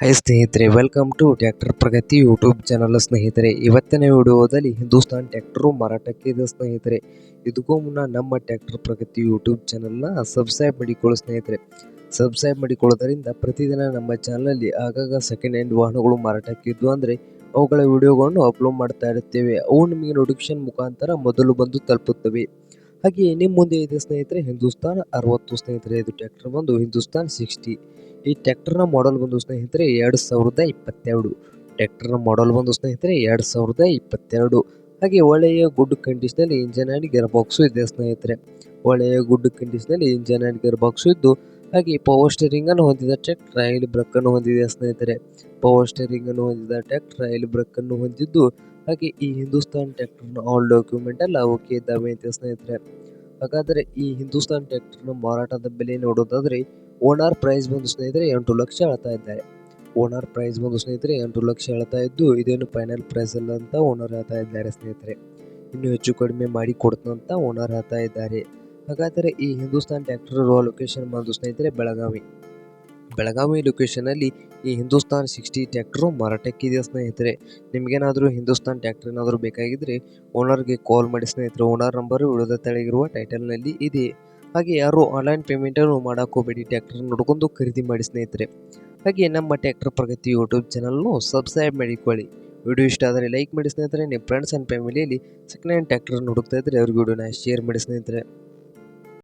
Hi ಸ್ನೇಹಿತರೆ welcome to tractor Pragati YouTube channel ಸ್ನೇಹಿತರೆ. ಇವತ್ತಿನ ವಿಡಿಯೋದಲ್ಲಿ ಹಿಂದೂಸ್ತಾನ್ ಟ್ಯಾಕ್ಟ್ರು ಮಾರಾಟಕ್ಕೆ ಇದೆ ಸ್ನೇಹಿತರೆ. ಇದಕ್ಕೂ ಮುನ್ನ ನಮ್ಮ ಟ್ಯಾಕ್ಟರ್ ಪ್ರಗತಿ ಯೂಟ್ಯೂಬ್ ಚಾನಲ್ನ ಸಬ್ಸ್ಕ್ರೈಬ್ ಮಾಡಿಕೊಳ್ಳಿ ಸ್ನೇಹಿತರೆ. ಸಬ್ಸ್ಕ್ರೈಬ್ ಮಾಡಿಕೊಳ್ಳೋದರಿಂದ ಪ್ರತಿದಿನ ನಮ್ಮ ಚಾನಲಲ್ಲಿ ಆಗಾಗ ಸೆಕೆಂಡ್ ಹ್ಯಾಂಡ್ ವಾಹನಗಳು ಮಾರಾಟಕ್ಕಿದ್ದು ಅಂದರೆ ಅವುಗಳ ವಿಡಿಯೋಗಳನ್ನು ಅಪ್ಲೋಡ್ ಮಾಡ್ತಾ ಇರುತ್ತೇವೆ. ಅವು ನಿಮಗೆ ನೋಟಿಫಿಕೇಶನ್ ಮುಖಾಂತರ ಮೊದಲು ಬಂದು ತಲುಪುತ್ತವೆ. ಹಾಗೆ ನಿಮ್ಮ ಮುಂದೆ ಇದೆ ಸ್ನೇಹಿತರೆ, ಹಿಂದೂಸ್ತಾನ್ ಅರವತ್ತು ಸ್ನೇಹಿತರೆ, ಇದು ಟ್ರ್ಯಾಕ್ಟರ್ ಬಂದು ಹಿಂದೂಸ್ತಾನ್ ಸಿಕ್ಸ್ಟಿ ಈ ಟ್ರ್ಯಾಕ್ಟರ್ನ ಮಾಡೆಲ್ ಬಂದು ಸ್ನೇಹಿತರೆ, ಎರಡು ಸಾವಿರದ ಇಪ್ಪತ್ತೆರಡು. ಟ್ರ್ಯಾಕ್ಟರ್ನ ಮಾಡೆಲ್ ಬಂದು ಸ್ನೇಹಿತರೆ, ಎರಡು ಸಾವಿರದ ಇಪ್ಪತ್ತೆರಡು. ಹಾಗೆ ಒಳ್ಳೆಯ ಗುಡ್ ಕಂಡೀಷನಲ್ಲಿ ಇಂಜನ್ ಆ್ಯಂಡ್ ಗೇರ್ ಬಾಕ್ಸು ಇದೆ ಸ್ನೇಹಿತರೆ. ಒಳ್ಳೆಯ ಗುಡ್ ಕಂಡೀಷನಲ್ಲಿ ಇಂಜನ್ ಆ್ಯಂಡ್ ಗೇರ್ ಬಾಕ್ಸು ಇದ್ದು, ಹಾಗೆ ಪವರ್ ಸ್ಟೇರಿಂಗನ್ನು ಹೊಂದಿದ ಟ್ರ್ಯಾಕ್ಟರ್ ಬ್ರೇಕನ್ನು ಹೊಂದಿದೆ ಸ್ನೇಹಿತರೆ. ಪವರ್ ಸ್ಟೇರಿಂಗನ್ನು ಹೊಂದಿದ ಟ್ರ್ಯಾಕ್ಟರ್ ಬ್ರೇಕ್ ಅನ್ನು ಹೊಂದಿದ್ದು, ಹಾಗೆ ಈ ಹಿಂದೂಸ್ತಾನ್ ಟ್ರ್ಯಾಕ್ಟರ್ನ ಆಲ್ ಡಾಕ್ಯುಮೆಂಟ್ ಎಲ್ಲ ಓಕೆ ಇದ್ದಾವೆ ಅಂತ ಸ್ನೇಹಿತರೆ. ಹಾಗಾದರೆ ಈ ಹಿಂದೂಸ್ತಾನ್ ಟ್ರ್ಯಾಕ್ಟರ್ನ ಮಾರಾಟದ ಬೆಲೆ ನೋಡೋದಾದರೆ ಓನರ್ ಪ್ರೈಸ್ ಬಂದು ಸ್ನೇಹಿತರೆ ಎಂಟು ಲಕ್ಷ ಹೇಳ್ತಾ ಇದ್ದಾರೆ. ಓನರ್ ಪ್ರೈಸ್ ಬಂದು ಸ್ನೇಹಿತರೆ ಎಂಟು ಲಕ್ಷ ಹೇಳ್ತಾ ಇದ್ದು, ಇದೇನು ಫೈನಲ್ ಪ್ರೈಸ್ ಅಲ್ಲ ಅಂತ ಓನರ್ ಹೇಳ್ತಾ ಇದ್ದಾರೆ ಸ್ನೇಹಿತರೆ. ಇನ್ನು ಹೆಚ್ಚು ಕಡಿಮೆ ಮಾಡಿ ಕೊಡ್ತಂತ ಓನರ್ ಹೇಳ್ತಾ ಇದ್ದಾರೆ. ಹಾಗಾದರೆ ಈ ಹಿಂದೂಸ್ತಾನ್ ಟ್ರ್ಯಾಕ್ಟರ್ ಲೊಕೇಶನ್ ಬಂದು ಸ್ನೇಹಿತರೆ ಬೆಳಗಾವಿ. ಬೆಳಗಾವಿ ಲೊಕೇಶನಲ್ಲಿ ಈ ಹಿಂದೂಸ್ತಾನ್ ಸಿಕ್ಸ್ಟಿ ಟ್ಯಾಕ್ಟ್ರು ಮಾರಾಟಕ್ಕಿದೆಯಾ ಸ್ನೇಹಿತರೆ? ನಿಮಗೇನಾದರೂ ಹಿಂದೂಸ್ತಾನ್ ಟ್ಯಾಕ್ಟ್ರ್ ಏನಾದರೂ ಬೇಕಾಗಿದ್ದರೆ ಓನರ್ಗೆ ಕಾಲ್ ಮಾಡಿ ಸ್ನೇಹಿತರೆ. ಓನರ್ ನಂಬರು ಉಳಿದ ತೆಳಗಿರುವ ಟೈಟಲ್ನಲ್ಲಿ ಇದೆ. ಹಾಗೆ ಯಾರು ಆನ್ಲೈನ್ ಪೇಮೆಂಟನ್ನು ಮಾಡೋಕೆ ಟ್ಯಾಕ್ಟರ್ ನೋಡ್ಕೊಂಡು ಖರೀದಿ ಮಾಡಿ ಸ್ನೇಹಿತರೆ. ಹಾಗೆ ನಮ್ಮ ಟ್ಯಾಕ್ಟರ್ ಪ್ರಗತಿ ಯೂಟ್ಯೂಬ್ ಚಾನಲ್ನು ಸಬ್ಸ್ಕ್ರೈಬ್ ಮಾಡಿಕೊಳ್ಳಿ. ವಿಡಿಯೋ ಇಷ್ಟ ಆದರೆ ಲೈಕ್ ಮಾಡಿ ಸ್ನೇಹಿತರೆ. ನಿಮ್ಮ ಫ್ರೆಂಡ್ಸ್ ಆ್ಯಂಡ್ ಫ್ಯಾಮಿಲಿಯಲ್ಲಿ ಸೆಕೆಂಡ್ ಹ್ಯಾಂಡ್ ಟ್ಯಾಕ್ಟರ್ ಹುಡುಕ್ತಾ ಇದ್ದರೆ ಅವ್ರಿಗೆ ವಿಡಿಯೋನ ಶೇರ್ ಮಾಡಿ ಸ್ನೇಹಿತರೆ.